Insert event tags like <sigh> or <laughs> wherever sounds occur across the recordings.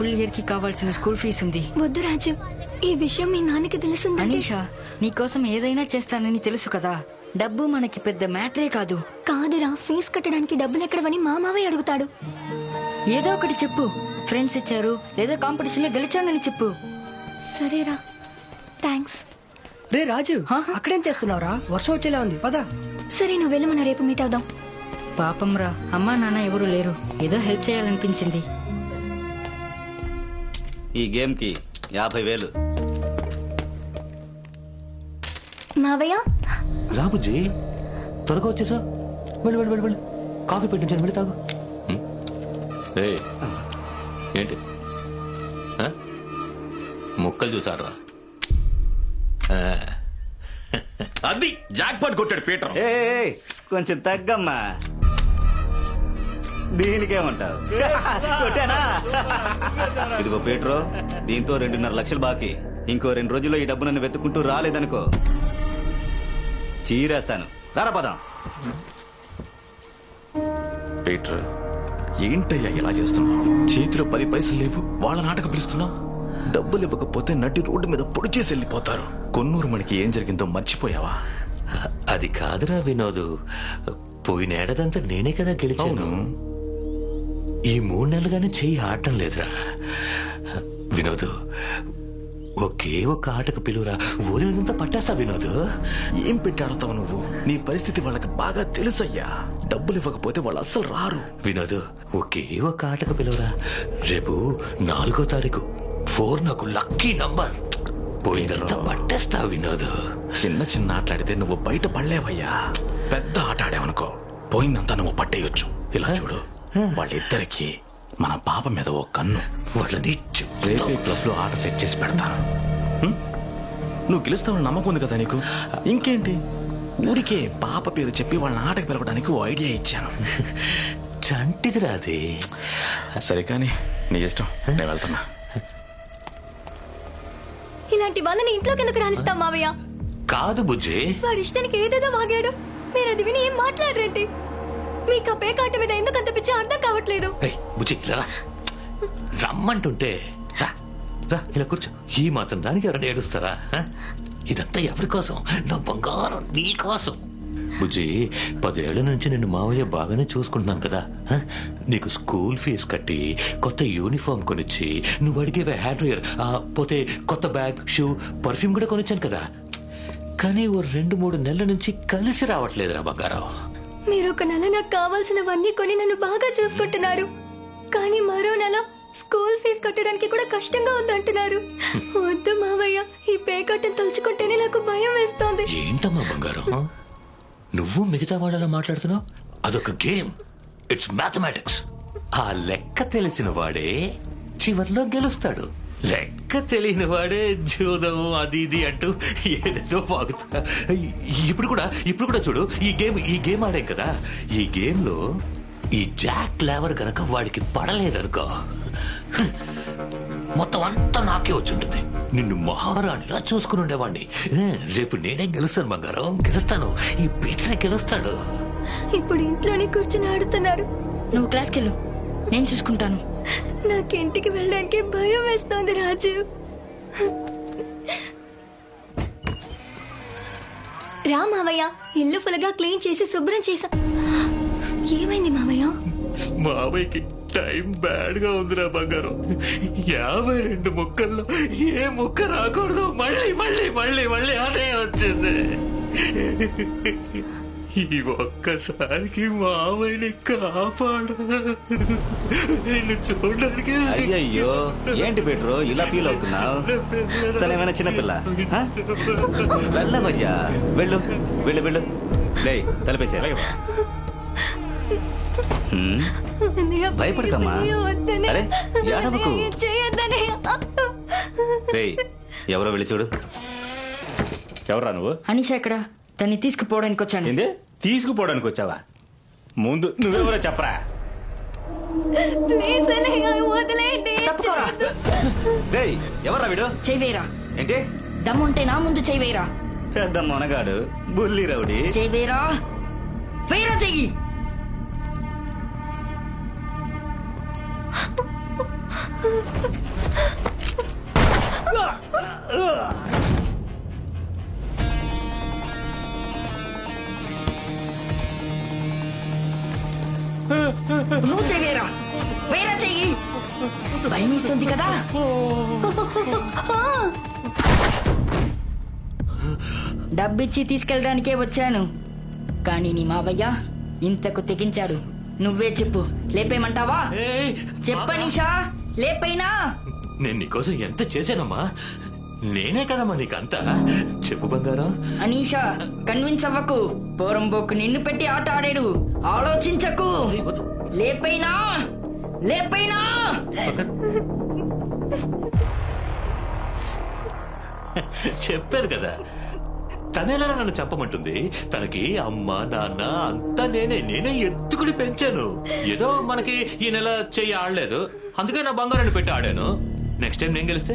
Full ఇయర్కి కావాల్సిన school fee ఉంది. వద్దు రాజు ఈ విషయం మీ నాన్నకి తెలిసిందంటే అనీషా నీకోసం ఏదైనా చేస్తానని తెలుసు కదా. డబ్బు మనకి పెద్ద మ్యాటరే కాదు. కాదురా ఫీజు కట్టడానికి డబ్బులు ఎక్కడవని మా మావయ్య అడుగుతాడు. ఏదో ఒకటి చెప్పు. ఫ్రెండ్స్ ఇచ్చారు లేదా కాంపిటీషన్లో గెలిచానని చెప్పు. సరేరా థ్యాంక్స్ రే రాజు అక్కడేం చేస్తున్నావురా? వర్షం వచ్చేలా ఉంది పద. సరే నువ్వు వెళ్ళి మన రేపు మీట్ అవుదాం. పాపం రా అమ్మా నాన్న ఎవరు లేరు. ఏదో హెల్ప్ చేయాలనిపించింది. ఈ గేమ్కి యాభై వేలు. మావయ్య? రా బుజ్జి. త్వరగా వచ్చేసా వెళ్ళి వెళ్ళి వెళ్ళి వెళ్ళి. కాఫీ పెట్టించాను వెళ్ళి తాగు. ఏయ్, ఏంటి? ఆ? ముక్కలు చూసారా? <laughs> అది జాక్పాట్ కొట్టాడు పీటర్. ఏ, కొంచెం తగ్గమ్మా. దీనికేమంటావు కొట్టానా? ఇదిగో పీట్రో దీంతో రెండున్నర లక్షలు బాకీ. ఇంకో రెండు రోజుల్లో ఈ డబ్బు నన్ను వెతుక్కుంటూ రాలేదనుకో. చీరేస్తాను. రారా పదం. పీటర్ ఏంటయ్యా ఇలా చేస్తున్నావు? చేతిలో పది పైసలు లేవు వాళ్ళ నాటకం పిలుస్తున్నావు? డబ్బులు ఇవ్వకపోతే నటి రోడ్డు మీద పొడి చేసి వెళ్ళిపోతారు. కొన్నూరు మనకి ఏం జరిగిందో మర్చిపోయావా? అది కాదురా వినోదు పోయిన ఏడాదంతా నేనే కదా గెలిచాను. ఈ మూడు నెలలుగానే చెయ్యి ఆడటం లేదురా. వినోదు ఒకే ఒక్క ఆటకు పిలువురా. వదిలినంత పట్టేస్తా వినోదు. ఏం పెట్టి ఆడతావు నువ్వు? నీ పరిస్థితి వాళ్ళకి బాగా తెలుసయ్యా. డబ్బులు ఇవ్వకపోతే వాళ్ళు అస్సలు రారు. వినోదు ఒకే ఒక్క ఆటకు పిలువురా. రేపు నాలుగో తారీఖు ఫోర్ నాకు లక్కీ నంబర్. పోయిందంతా పట్టేస్తా వినోదు. చిన్న చిన్న ఆటలాడితే నువ్వు బయట పడలేవయ్యా. పెద్ద ఆట ఆడావనుకో. పోయిందంతా నువ్వు పట్టేయొచ్చు. ఇలా చూడు. వాళ్ళిద్దరికి మన పాప మీద ఓ కన్ను. వాళ్ళని రేపే క్లబ్లో ఆట సెట్ చేసి పెడతాను? నువ్వు గెలుస్తావని నమ్మకం ఉంది కదా నీకు? ఇంకేంటి? ఊరికే పాప పేరు చెప్పి వాళ్ళని ఆటకు పిలవడానికి ఓ ఐడియా ఇచ్చాను. చంటిదిరా అది. సరే కానీ నీ ఇష్టం. నేను వెళ్తున్నా. ఇలాంటి వాళ్ళని ఇంట్లోకి ఎందుకు రానిస్తాం మావయ్య? కాదు బుజ్జి. వాడి ఇష్టానికి ఏదేదో వాగాడు. మీరు అది విని ఏం మాట్లాడరేంటి? మీకు ఆ పేకాట మీద ఎందుకు అంత పిచ్చి అర్థం కావట్లేదు? ఏయ్, బుజ్జి ఇలా రా. రమ్మంటుంటే రా, రా ఇలా కూర్చో. ఈ మాత్రం దానికి ఎవరైనా ఏడుస్తారా? ఆ? ఇదంతా ఎవరి కోసం? నా బంగారం నీ కోసం. బుజ్జి పదేళ్ళ నుంచి నిన్ను మావయ్య బాగానే చూసుకుంటున్నాను కదా. ఆ? నీకు స్కూల్ ఫీజు కట్టి కొత్త యూనిఫామ్ కొనిచ్చి నువ్వు అడిగేవే హ్యాడ్ వేర్ పోతే కొత్త బ్యాగ్ షూ పర్ఫ్యూమ్ కూడా కొనిచ్చాను కదా. కానీ ఓ రెండు మూడు నెలల నుంచి కలిసి రావట్లేదురా బంగారం. మీరు ఒక నెల నాకు కావాల్సినవన్నీ కొని నన్ను బాగా చూసుకుంటున్నారు. కానీ మరో నెల స్కూల్ ఫీజు కట్టడానికి కూడా కష్టంగా ఉందంటున్నారు. వద్దు మావయ్య ఈ పేకట్టను తలుచుకుంటేనే నాకు భయం వేస్తోంది. ఏంటమ్మా బంగారం? నువ్వు మిగతా వాళ్ళలా మాట్లాడుతున్నావు? అదొక గేమ్. ఇట్స్ మ్యాథమెటిక్స్ ఆ లెక్క తెలిసిన వాడే చివర్లో గెలుస్తాడు. లెక్క తెలియని వాడే జూదం అది ఇది అంటూ ఏదేదో వాగుతా. ఇప్పుడు కూడా ఇప్పుడు కూడా చూడు ఈ గేమ్ ఈ గేమ్ ఆడాం కదా. ఈ గేమ్లో ఈ జాక్ లేవర్ గనక వాడికి పడలేదనుకో మొత్తం అంతా నాకే వచ్చుంటుంది. నిన్ను మహారాణిలా చూసుకుని ఉండేవాడిని రేపు నేనే గెలుస్తాను బంగారం. గెలుస్తాను. ఈ పీటనే గెలుస్తాడు. ఇప్పుడు ఇంట్లోనే కూర్చుని ఆడుతున్నారు. నువ్వు క్లాస్కి వెళ్ళు నేను చూసుకుంటాను. నాకు ఇంటికి వెళ్ళడానికి భయం వేస్తోంది రాజు. రా మావయ్య ఇల్లు ఫుల్గా క్లీన్ చేసి శుభ్రం చేసా. ఏమైంది మావయ్య? మావయ్యకి టైం బ్యాడ్గా ఉందిరా బంగారం. యాభై రెండు ముక్కల్లో ఏ ముక్క రాకూడదు. మళ్ళీ మళ్ళీ మళ్ళీ మళ్ళీ అదే వచ్చింది. ఈ ఒక్కసారికి మావయ్యని కాపాడు నిన్ను చూడడానికి అయ్యయ్యో ఏంటి పీట్రో ఇలా ఫీల్ అవుతున్నావు? తనేమైనా చిన్నపిల్ల? ఆ? వెళ్ళవయ్యా వెళ్ళు వెళ్ళు వెళ్ళు. లే తలపేసే భయపడకమ్మా. అరే, ఏడవకు. రేయ్ ఎవరో వెళ్ళి చూడు. ఎవరా నువ్వు? అనీషా ఎక్కడ? తన్ని తీసుకుపోవడానికి వచ్చాను. ఏంది? తీసుకుపోవడానికి వచ్చావా? ముందు నువ్వెవరో చెప్పరా. ప్లీజ్ అన్నయ్య, వదిలేయండి. తప్పుకోరా. రేయ్ వీడు? ఏంటి? దమ్ముంటే నా ముందు చెయ్వేరా పెద్ద మొనగాడు బుల్లి రౌడీ. చెయ్వేరా వేరా చెయ్యి. నువ్వు చెయ్యరా వేరే చెయ్యి భయమిస్తుంది కదా డబ్బిచ్చి తీసుకెళ్ళడానికే వచ్చాను కానీ నీ మావయ్య ఇంతకు తెగించాడు నువ్వే చెప్పు లేపేయమంటావా చెప్పనీషా లేపైనా నేను నీకోసం ఎంత చేశానమ్మా నేనే కదమ్మా నీకంతా చెప్పు బంగారం అనీషా కన్విన్స్ అవ్వకు పోరంబోకు నిన్ను పెట్టి ఆట ఆడాడు ఆలోచించకు. లేపైనా లేపైనా. చెప్పాను కదా తనేలా నన్ను చెప్పమంటుంది తనకి అమ్మ నాన్న అంతా నేనే నేనే ఎత్తుకుని పెంచాను. ఏదో మనకి ఈ నెల చెయ్యి ఆడలేదు. అందుకే నా బంగారాన్ని పెట్టి ఆడాను. నెక్స్ట్ టైం నేను గెలిస్తే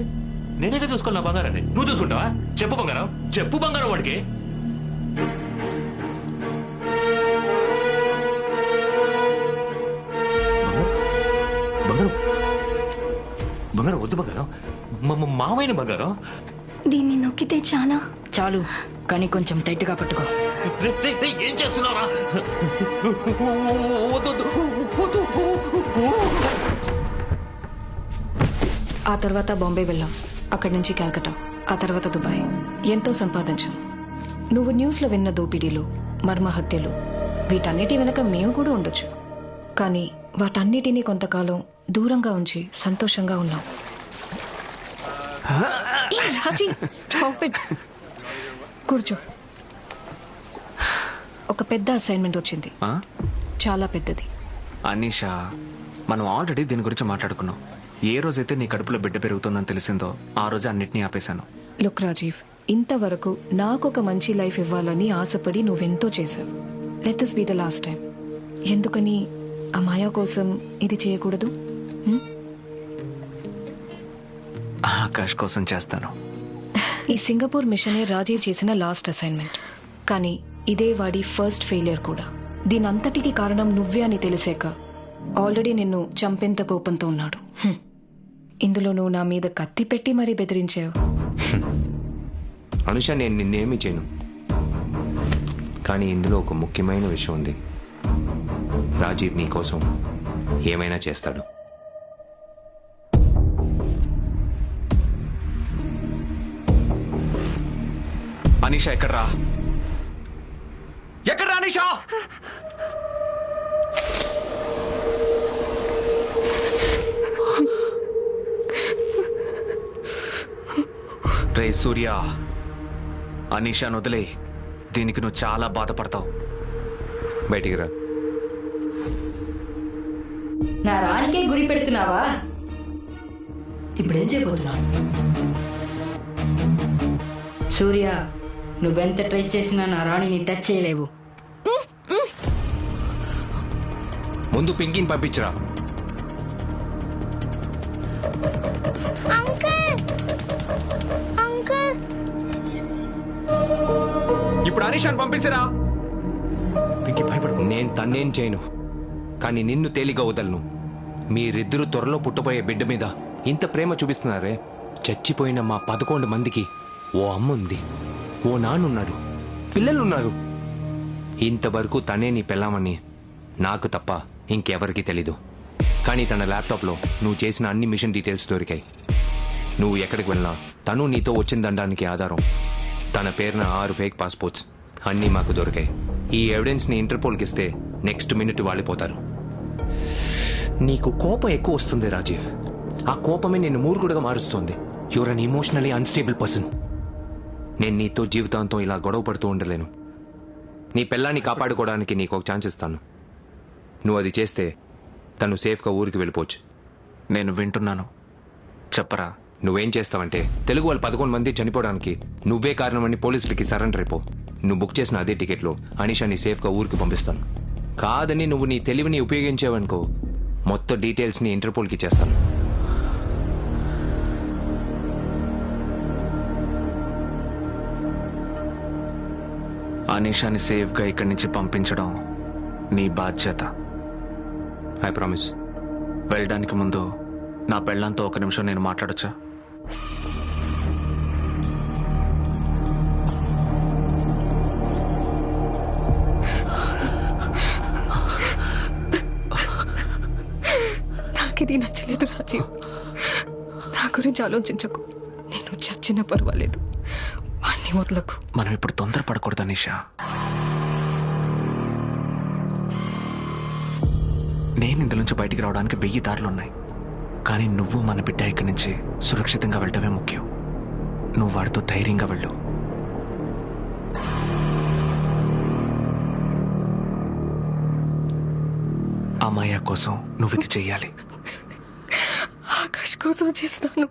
నేనేగా చూసుకోవాలి నా బంగారాన్ని. నువ్వు చూసుకుంటావా? చెప్పు బంగారం. చెప్పు బంగారం వాడికి. బంగారం. బంగారం వద్దు బంగారం. మామైన బంగారం? దీన్ని నొక్కితే చాలా. చాలు కానీ కొంచెం టైట్గా పట్టుకో ఏం చేస్తున్నారా. ఆ తర్వాత బాంబే వెళ్ళాం. అక్కడి నుంచి కాల్కటా ఆ తర్వాత దుబాయ్. ఎంతో సంపాదించాం. నువ్వు న్యూస్లో విన్న దోపిడీలు మర్మ హత్యలు వీటన్నిటి వెనక మేము కూడా ఉండొచ్చు. కానీ వాటన్నిటినీ కొంతకాలం దూరంగా ఉంచి సంతోషంగా ఉన్నాం. కూర్చో. ఒక పెద్ద అసైన్మెంట్ వచ్చింది? చాలా పెద్దది. అనీషా మనం ఆల్రెడీ దీని గురించి మాట్లాడుకున్నాం. ఏ రోజైతే నీ కడుపులో బిడ్డ పెరుగుతుందని తెలిసిందో ఆ రోజు అన్నిటినీ ఆపేశాను. లుక్ రాజీవ్ ఇంతవరకు నాకు ఒక మంచి లైఫ్ ఇవ్వాలని ఆశపడి నువ్వెంతో చేశావు. Let this be the last time ఎందుకని ఆ మాయా కోసం ఇది చేయకూడదు? ఆకాష్ కోసం చేస్తాను. ఈ సింగపూర్ మిషనే రాజీవ్ చేసిన లాస్ట్ అసైన్మెంట్. కానీ ఇదే వాడి ఫస్ట్ ఫెయిలియర్ కూడా. దీని అంతటికి కారణం నువ్వే అని తెలిసాక ఆల్రెడీ నిన్ను చంపేంత కోపంతో ఉన్నాడు. ఇందులో నువ్వు నా మీద కత్తి పెట్టి మరీ బెదిరించావు. అనుష నేను నిన్నేమీ చేయను. కానీ ఇందులో ఒక ముఖ్యమైన విషయం ఉంది. రాజీవ్ నీ కోసం ఏమైనా చేస్తాడు. అనీషా ఎక్కడ్రా? ఎక్కడ్రా అనీషా? రే సూర్య అనీషాను వదిలే దీనికి నువ్వు చాలా బాధపడతావు. బయటికి రా. నా రానికే గురి పెడుతున్నావా? ఇప్పుడేం చేయబోతున్నావు? సూర్య నువ్వెంత ట్రై చేసినా నా రాణిని టచ్ చేయలేవు. ముందు పింకీని పంపించరా. ఇప్పుడు అనీషాను పంపించరా. పింకీ భయపడకు. నేను తన్నేం చేయను. కానీ నిన్ను తేలిగా వదలను. మీరిద్దరూ త్వరలో పుట్టబోయే బిడ్డ మీద ఇంత ప్రేమ చూపిస్తున్నారే? చచ్చిపోయిన మా పదకొండు మందికి ఓ అమ్మ ఉంది ఓ నాన్నున్నాడు పిల్లలున్నారు. ఇంతవరకు తనే నీ పెళ్ళామని నాకు తప్ప ఇంకెవరికీ తెలీదు. కానీ తన ల్యాప్టాప్లో నువ్వు చేసిన అన్ని మిషన్ డీటెయిల్స్ దొరికాయి. నువ్వు ఎక్కడికి వెళ్ళినా తను నీతో వచ్చిందనడానికి ఆధారం. తన పేరున ఆరు ఫేక్ పాస్పోర్ట్స్ అన్నీ మాకు దొరికాయి. ఈ ఎవిడెన్స్ని ఇంటర్పోల్కి ఇస్తే నెక్స్ట్ మినిట్ వాలిపోతారు నీకు కోపం ఎక్కువ వస్తుంది రాజీవ్. ఆ కోపమే నిన్ను మూర్ఖుడుగా మారుస్తుంది. You're an emotionally unstable person నేను నీతో జీవితాంతం ఇలా గొడవ పడుతూ ఉండలేను. నీ పిల్లాన్ని కాపాడుకోవడానికి నీకు ఒక ఛాన్స్ ఇస్తాను. నువ్వు అది చేస్తే తను సేఫ్గా ఊరికి వెళ్ళిపోవచ్చు. నేను వింటున్నాను. చెప్పరా? నువ్వేం చేస్తావంటే తెలుగు వాళ్ళు పదకొండు మంది చనిపోవడానికి నువ్వే కారణమని పోలీసులకి సరెండర్ అయిపో. నువ్వు బుక్ చేసిన అదే టికెట్లో అనీషాని సేఫ్గా ఊరికి పంపిస్తాను. కాదని నువ్వు నీ తెలివిని ఉపయోగించావనుకో మొత్తం డీటెయిల్స్ని ఇంటర్పోల్కి చేస్తాను అనీషాని సేఫ్గా ఇక్కడి నుంచి పంపించడం నీ బాధ్యత. I promise. వెళ్ళడానికి ముందు నా పెళ్ళంతో ఒక నిమిషం నేను మాట్లాడొచ్చా? ఇది నచ్చలేదు రాజీవ్. నా గురించి ఆలోచించకు. నేను చచ్చిన పర్వాలేదు. వాణ్ణి వదలకు. మనం ఇప్పుడు తొందరపడకూడదు నిషా నేను ఇందులో నుంచి బయటికి రావడానికి వెయ్యి దారులు ఉన్నాయి. కానీ నువ్వు మన బిడ్డ ఇక్కడి నుంచి సురక్షితంగా వెళ్ళటమే ముఖ్యం. నువ్వు వాడితో ధైర్యంగా వెళ్ళు. అమ్మాయ కోసం నువ్వు ఇది చెయ్యాలి. ఆకాష్ కోసం చేస్తాను.